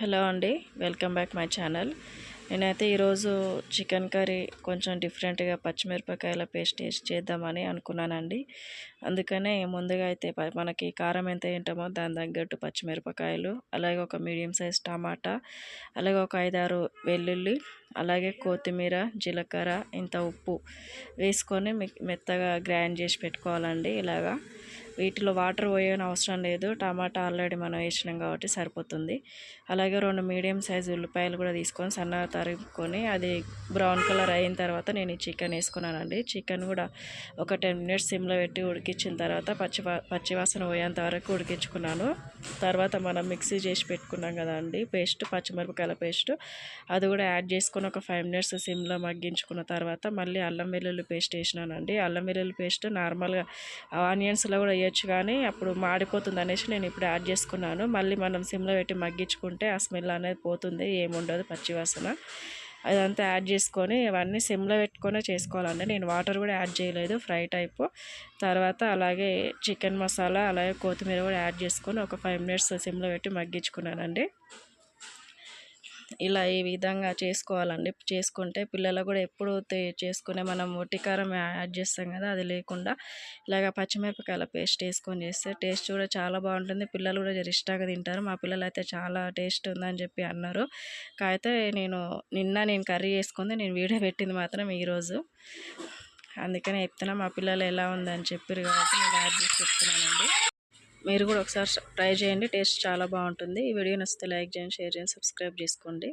Hello అండి welcome back my channel. నేనైతే ఈరోజు చికెన్ కర్రీ కొంచెం డిఫరెంట్గా పచ్చిమిరపకాయల పేస్ట్ వేసి చేద్దామని అనుకున్నానండి. అందుకనే ముందుగా అయితే ప- మనకి కారం ఎంత తింటామో దాని తగ్గట్టు పచ్చిమిరపకాయలు అలాగే ఒక మీడియం సైజ్ టమాటా అలాగే ఒక ఐదారు వెల్లుల్లి అలాగే కొత్తిమీర జీలకర్ర ఇంత ఉప్పు వేసుకొని మెత్తగా గ్రైండ్ చేసి పెట్టుకోవాలండి ఇలాగా. వీటిలో వాటర్ పోయని అవసరం లేదు. టమాటా ఆల్రెడీ మనం వేసినాం కాబట్టి సరిపోతుంది. అలాగే రెండు మీడియం సైజు ఉల్లిపాయలు కూడా తీసుకొని సన్నగా తరుపుకొని అది బ్రౌన్ కలర్ అయిన తర్వాత నేను ఈ చికెన్ వేసుకున్నానండి. చికెన్ కూడా ఒక టెన్ మినిట్స్ సిమ్లో పెట్టి ఉడికించిన తర్వాత పచ్చి పచ్చివాసన పోయేంత వరకు ఉడికించుకున్నాను. తర్వాత మనం మిక్సీ చేసి పెట్టుకున్నాం కదండి పేస్ట్ పచ్చిమిరపకాయల పేస్ట్. అది కూడా యాడ్ చేసుకొని ఒక ఫైవ్ మినిట్స్ సిమ్లో మగ్గించుకున్న తర్వాత మళ్ళీ అల్లం వెల్లుల్లి పేస్ట్ వేసినానండి. అల్లం వెల్లుల్లి పేస్ట్ నార్మల్గా ఆనియన్స్లో కూడా వేయచ్చు కానీ అప్పుడు మాడిపోతుంది అనేసి నేను ఇప్పుడు యాడ్ చేసుకున్నాను. మళ్ళీ మనం సిమ్లో పెట్టి మగ్గించుకుంటే ఆ స్మెల్ అనేది పోతుంది ఏముండదు పచ్చివాసన. అదంతా యాడ్ చేసుకొని ఇవన్నీ సిమ్లో పెట్టుకొని చేసుకోవాలండి. నేను వాటర్ కూడా యాడ్ చేయలేదు ఫ్రై టైప్. తర్వాత అలాగే చికెన్ మసాలా అలాగే కొత్తిమీర కూడా యాడ్ చేసుకొని ఒక ఫైవ్ మినిట్స్ సిమ్లో పెట్టి మగ్గించుకున్నానండి. ఇలా ఈ విధంగా చేసుకోవాలండి. చేసుకుంటే పిల్లలు కూడా ఎప్పుడు చేసుకునే మనం ఒట్టికారం యాడ్ చేస్తాం కదా అది లేకుండా ఇలాగ పచ్చిమిరపకాయల పేస్ట్ వేసుకొని చేస్తే టేస్ట్ కూడా చాలా బాగుంటుంది. పిల్లలు కూడా ఇష్టంగా తింటారు. మా పిల్లలు అయితే చాలా టేస్ట్ ఉందని చెప్పి అన్నారు. కాకపోతే నేను నిన్న నేను కర్రీ చేసుకుంది నేను వీడియో పెట్టింది మాత్రం ఈరోజు అందుకనే చెప్తున్నా మా పిల్లలు ఎలా ఉందని చెప్పారు కాబట్టి నేను యాడ్ చేసి చెప్తున్నానండి. మీరు కూడా ఒకసారి ట్రై చేయండి టేస్ట్ చాలా బాగుంటుంది. ఈ వీడియో నచ్చితే లైక్ చేయండి షేర్ చేయండి సబ్స్క్రైబ్ చేసుకోండి.